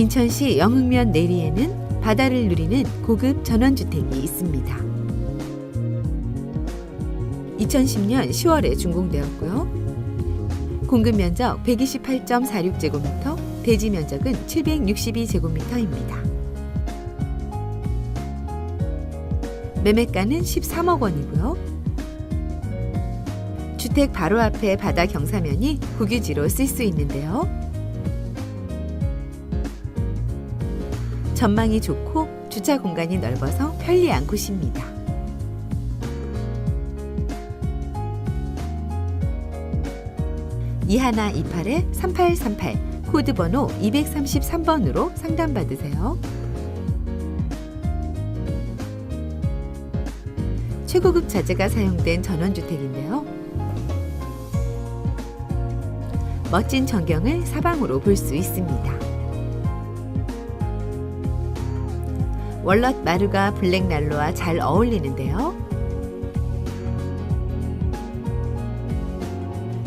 인천시 영흥면 내리에는 바다를 누리는 고급 전원주택이 있습니다. 2010년 10월에 준공되었고요. 공급 면적 128.46제곱미터, 대지 면적은 762제곱미터입니다. 매매가는 13억 원이고요. 주택 바로 앞에 바다 경사면이 국유지로 쓸 수 있는데요. 전망이 좋고 주차 공간이 넓어서 편리한 곳입니다. 이하나 28에 3838 코드 번호 233번으로 상담 받으세요. 최고급 자재가 사용된 전원주택인데요. 멋진 전경을 사방으로 볼 수 있습니다. 월넛 마루가 블랙난로와 잘 어울리는데요.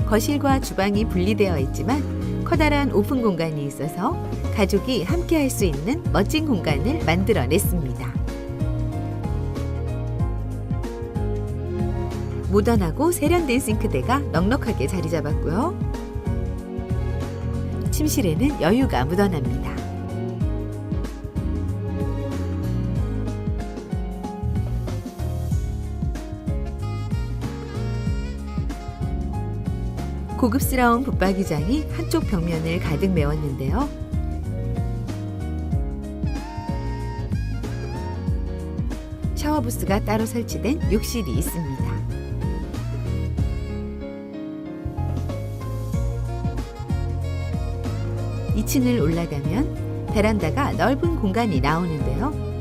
거실과 주방이 분리되어 있지만 커다란 오픈 공간이 있어서 가족이 함께 할 수 있는 멋진 공간을 만들어냈습니다. 모던하고 세련된 싱크대가 넉넉하게 자리 잡았고요. 침실에는 여유가 묻어납니다. 고급스러운 붙박이장이 한쪽 벽면을 가득 메웠는데요. 샤워 부스가 따로 설치된 욕실이 있습니다. 이층을 올라가면 베란다가 넓은 공간이 나오는데요.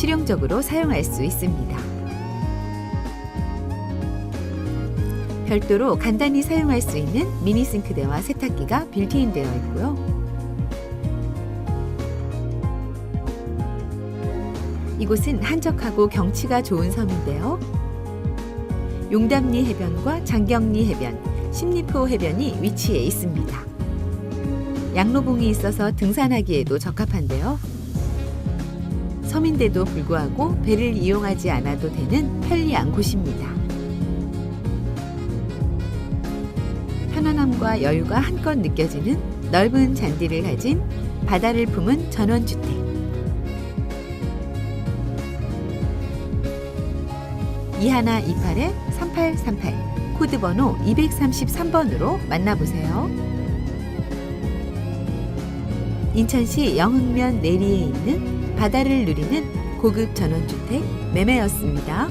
실용적으로 사용할 수 있습니다. 별도로 간단히 사용할 수 있는 미니 싱크대와 세탁기가 빌트인 되어 있고요. 이곳은 한적하고 경치가 좋은 섬인데요. 용담리 해변과 장경리 해변, 십리포 해변이 위치해 있습니다. 양로봉이 있어서 등산하기에도 적합한데요. 섬인데도 불구하고 배를 이용하지 않아도 되는 편리한 곳입니다. 편안함과 여유가 한껏 느껴지는 넓은 잔디를 가진 바다를 품은 전원주택. 이하나 28에 3838 코드번호 233번으로 만나보세요. 인천시 영흥면 내리에 있는 바다를 누리는 고급 전원주택 매매였습니다.